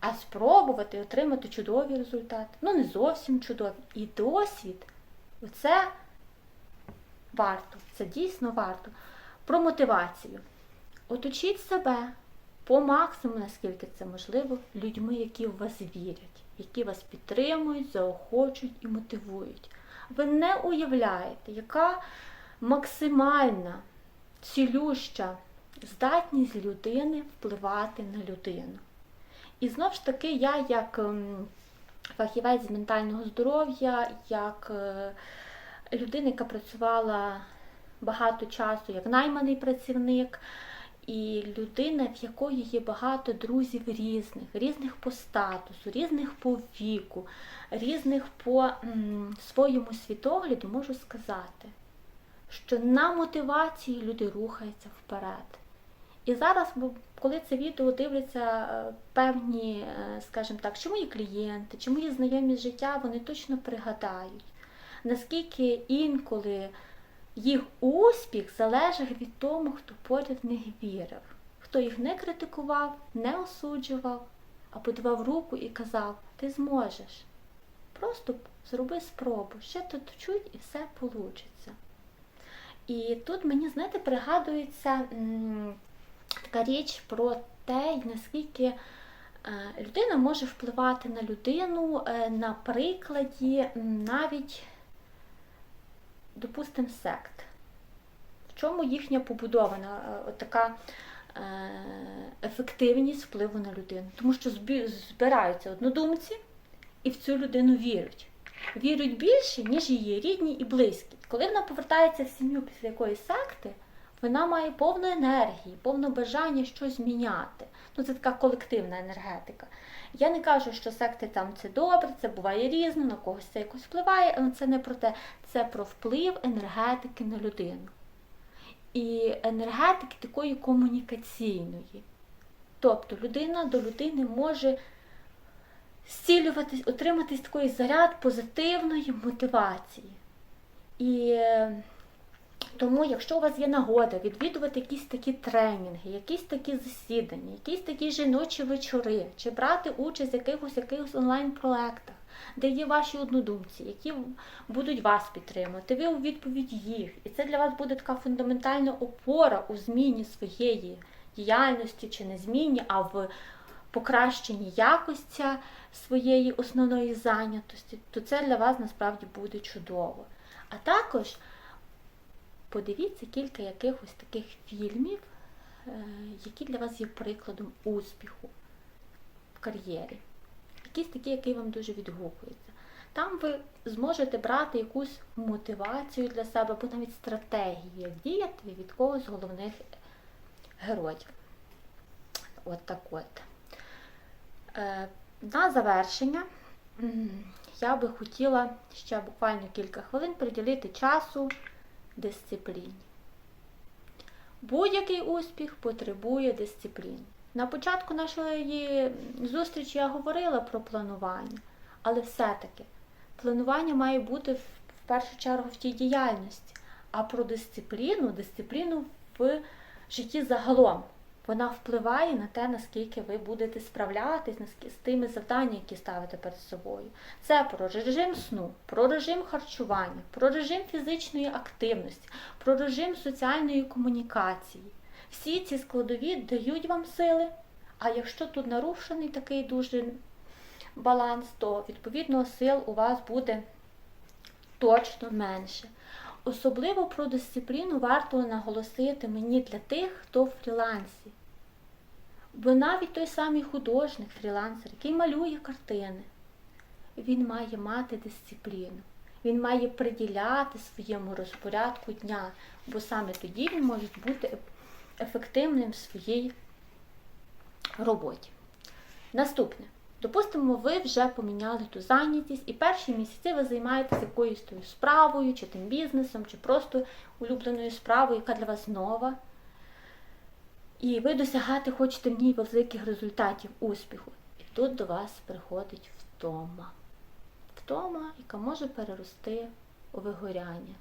а спробувати отримати чудові результати. Ну, не зовсім чудові. І досвід це варто, це дійсно варто. Про мотивацію. Оточіть себе по максимуму, наскільки це можливо, людьми, які в вас вірять, які вас підтримують, заохочують і мотивують. Ви не уявляєте, яка максимальна, цілюща здатність людини впливати на людину. І знову ж таки, я як ем, фахівець з ментального здоров'я, як е, людина, яка працювала багато часу як найманий працівник, і людина, в якої є багато друзів різних, різних по статусу, різних по віку, різних по своєму світогляду, можу сказати, що на мотивації люди рухаються вперед. І зараз, коли це відео дивляться е, певні, е, скажімо так, чи мої клієнти, чи мої знайомі з життя, вони точно пригадають, наскільки інколи їх успіх залежав від того, хто поряд в них вірив, хто їх не критикував, не осуджував, а подавав руку і казав: Ти зможеш. Просто зроби спробу, ще тут чуть і все вийде. І тут мені, знаєте, пригадується така річ про те, наскільки е, людина може впливати на людину е, на прикладі навіть, допустимо, сект. В чому їхня побудована е, така ефективність впливу на людину? Тому що збираються однодумці і в цю людину вірять. Вірять більше, ніж її рідні і близькі. Коли вона повертається в сім'ю після якоїсь секти, вона має повну енергії, повне бажання щось зміняти. Ну, це така колективна енергетика. Я не кажу, що секти там це добре, це буває різно, на когось це якось впливає, але це не про те, це про вплив енергетики на людину. І енергетики такої комунікаційної. Тобто людина до людини може зцілюватись, отримати такий заряд позитивної мотивації. І е, тому, якщо у вас є нагода відвідувати якісь такі тренінги, якісь такі засідання, якісь такі жіночі вечори, чи брати участь в якихось якихось онлайн-проектах, де є ваші однодумці, які будуть вас підтримувати, ви у відповідь їх. І це для вас буде така фундаментальна опора у зміні своєї діяльності чи не зміні, а в покращенні якості своєї основної зайнятості, то це для вас насправді буде чудово. А також подивіться кілька якихось таких фільмів, е, які для вас є прикладом успіху в кар'єрі. Якісь такі, які вам дуже відгукуються. Там ви зможете брати якусь мотивацію для себе, або навіть стратегію, як діяти від когось з головних героїв. От так от. Е, На завершення я би хотіла ще буквально кілька хвилин приділити часу дисципліні. Будь-який успіх потребує дисципліни. На початку нашої зустрічі я говорила про планування, але все-таки планування має бути в першу чергу в тій діяльності, а про дисципліну, дисципліну в житті загалом. Вона впливає на те, наскільки ви будете справлятись з тими завданнями, які ставите перед собою. Це про режим сну, про режим харчування, про режим фізичної активності, про режим соціальної комунікації. Всі ці складові дають вам сили. А якщо тут нарушений такий дуже баланс, то відповідно сил у вас буде точно менше. Особливо про дисципліну варто наголосити мені для тих, хто в фрілансі. Бо навіть той самий художник, фрілансер, який малює картини, він має мати дисципліну. Він має приділяти своєму розпорядку дня, бо саме тоді він може бути ефективним в своїй роботі. Наступне. Допустимо, ви вже поміняли ту зайнятість, і перші місяці ви займаєтеся якоюсь тою справою, чи тим бізнесом, чи просто улюбленою справою, яка для вас нова. І ви досягати хочете в ній великих результатів успіху. І тут до вас приходить втома. Втома, яка може перерости у вигоряння.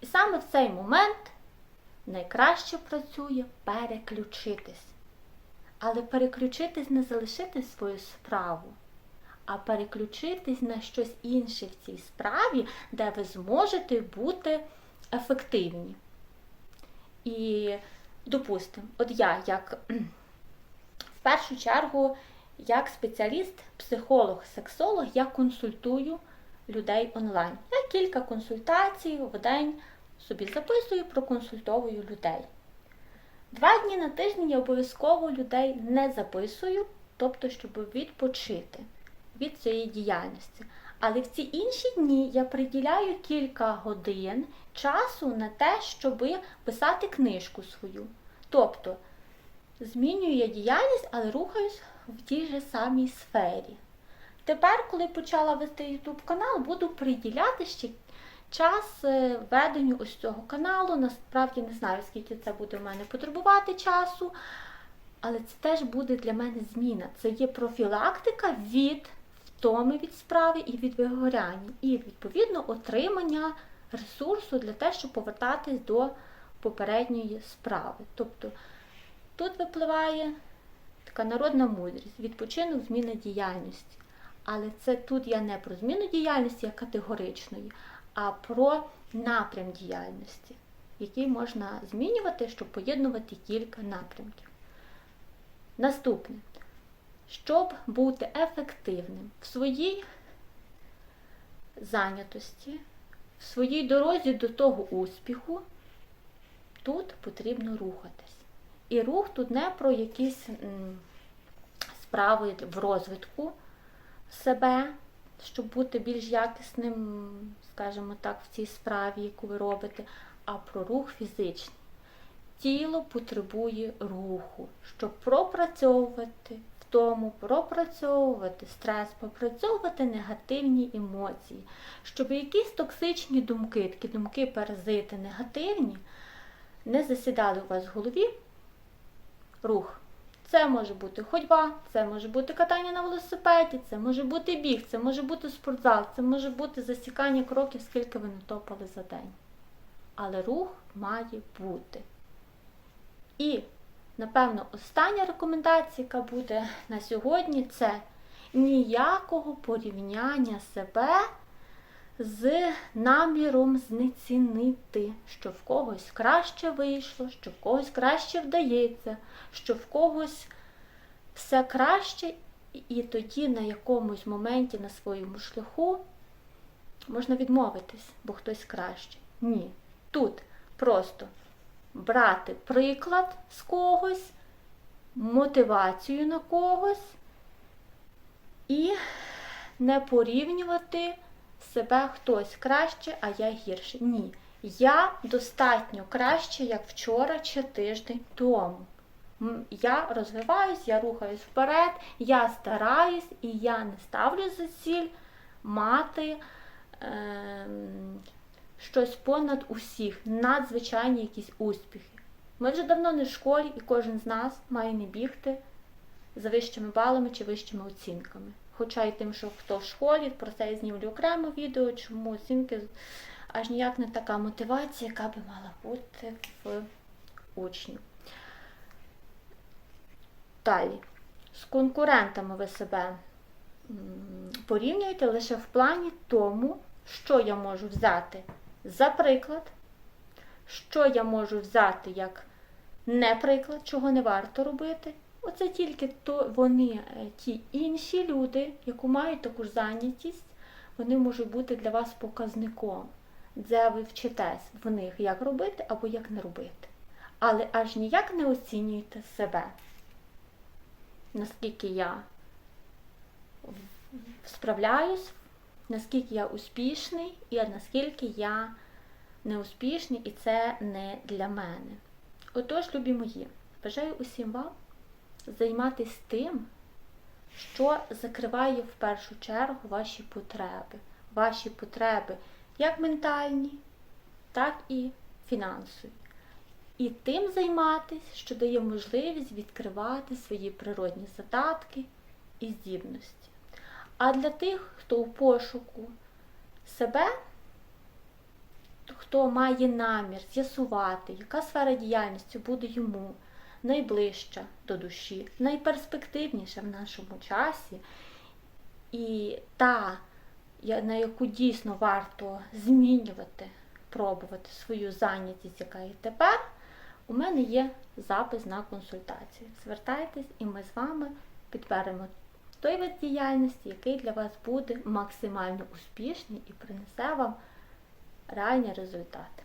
І саме в цей момент найкраще працює переключитись. Але переключитись не залишити свою справу, а переключитись на щось інше в цій справі, де ви зможете бути ефективні. І, допустимо, от я як в першу чергу, як спеціаліст, психолог, сексолог, я консультую людей онлайн. Я кілька консультацій в день собі записую, проконсультовую людей. Два дні на тиждень я обов'язково людей не записую, тобто, щоб відпочити від цієї діяльності. Але в ці інші дні я приділяю кілька годин часу на те, щоб писати книжку свою. Тобто змінюю я діяльність, але рухаюсь в тій же самій сфері. Тепер, коли почала вести YouTube канал, буду приділяти ще час е, веденню ось цього каналу. Насправді не знаю, скільки це буде в мене потребувати часу, але це теж буде для мене зміна. Це є профілактика від втоми від справи і від вигоряння, і, відповідно, отримання ресурсу для того, щоб повертатись до попередньої справи. Тобто тут випливає така народна мудрість, відпочинок, зміна діяльності. Але це тут я не про зміну діяльності як категоричної, а про напрям діяльності, який можна змінювати, щоб поєднувати кілька напрямків. Наступне, щоб бути ефективним в своїй зайнятості, в своїй дорозі до того успіху, тут потрібно рухатись. І рух тут не про якісь справи в розвитку себе, щоб бути більш якісним, скажімо так, в цій справі, яку ви робите, а про рух фізичний. Тіло потребує руху, щоб пропрацьовувати втому, пропрацьовувати стрес, пропрацьовувати негативні емоції, щоб якісь токсичні думки, такі думки паразити негативні, не засідали у вас в голові. Рух. Це може бути ходьба, це може бути катання на велосипеді, це може бути біг, це може бути спортзал, це може бути засікання кроків, скільки ви натопали за день. Але рух має бути. І, напевно, остання рекомендація, яка буде на сьогодні, це ніякого порівняння себе з наміром знецінити, що в когось краще вийшло, що в когось краще вдається, що в когось все краще, і тоді на якомусь моменті на своєму шляху можна відмовитись, бо хтось краще. Ні. Тут просто брати приклад з когось, мотивацію на когось і не порівнювати себе хтось краще, а я гірше. Ні. Я достатньо краще, як вчора чи тиждень тому. Я розвиваюсь, я рухаюсь вперед, я стараюсь і я не ставлю за ціль мати ем, щось понад усіх, надзвичайні якісь успіхи. Ми вже давно не в школі, і кожен з нас має не бігти за вищими балами чи вищими оцінками. Хоча й тим, що хто в школі, про це я знімлю окремо відео, чому оцінки аж ніяк не така мотивація, яка би мала бути в учнів. Далі, з конкурентами ви себе порівнюєте лише в плані тому, що я можу взяти за приклад, що я можу взяти як неприклад, чого не варто робити. Оце тільки то вони, е, ті інші люди, яку мають таку ж зайнятість, вони можуть бути для вас показником, де ви вчитесь в них, як робити або як не робити. Але аж ніяк не оцінюйте себе, наскільки я справляюсь, наскільки я успішний і наскільки я неуспішний, і це не для мене. Отож, любі мої, бажаю усім вам займатися тим, що закриває в першу чергу ваші потреби. Ваші потреби як ментальні, так і фінансові. І тим займатися, що дає можливість відкривати свої природні задатки і здібності. А для тих, хто у пошуку себе, хто має намір з'ясувати, яка сфера діяльності буде йому найближча до душі, найперспективніша в нашому часі, і та, на яку дійсно варто змінювати, пробувати свою зайнятість, яка є тепер, у мене є запис на консультацію. Звертайтесь, і ми з вами підберемо той вид діяльності, який для вас буде максимально успішний і принесе вам реальні результати.